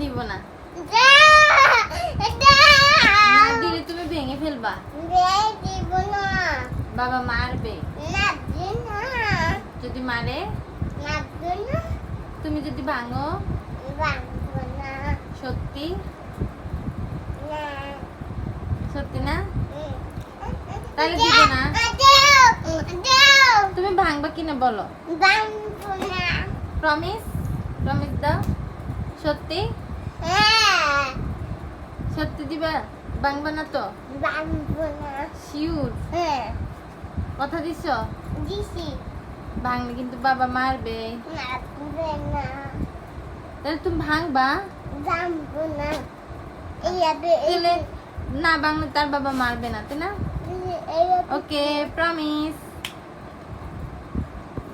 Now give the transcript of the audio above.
দিব না। দিলে তুমি ভেঙে ফেলবা। দিব না। বাবা মারবে। যদি মারে তুমি যদি ভাঙো সত্যি? সত্যি না? তাহলে দিব না। তুমি ভাঙবা কিনা বলো। প্রমিস প্রমিস দাও। সত্যি? হ্যাঁ। সত্যি দিবা ভাঙবা না তো? বাবু না। শিওর হ্যাঁ। কথা দিছ? দিছি। ভাঙলে কিন্তু বাবা মারবে। না। তাহলে তুমি ভাঙবা? বাবু না। না ভাঙলে তার বাবা মারবে না তাই না? ওকে প্রমিস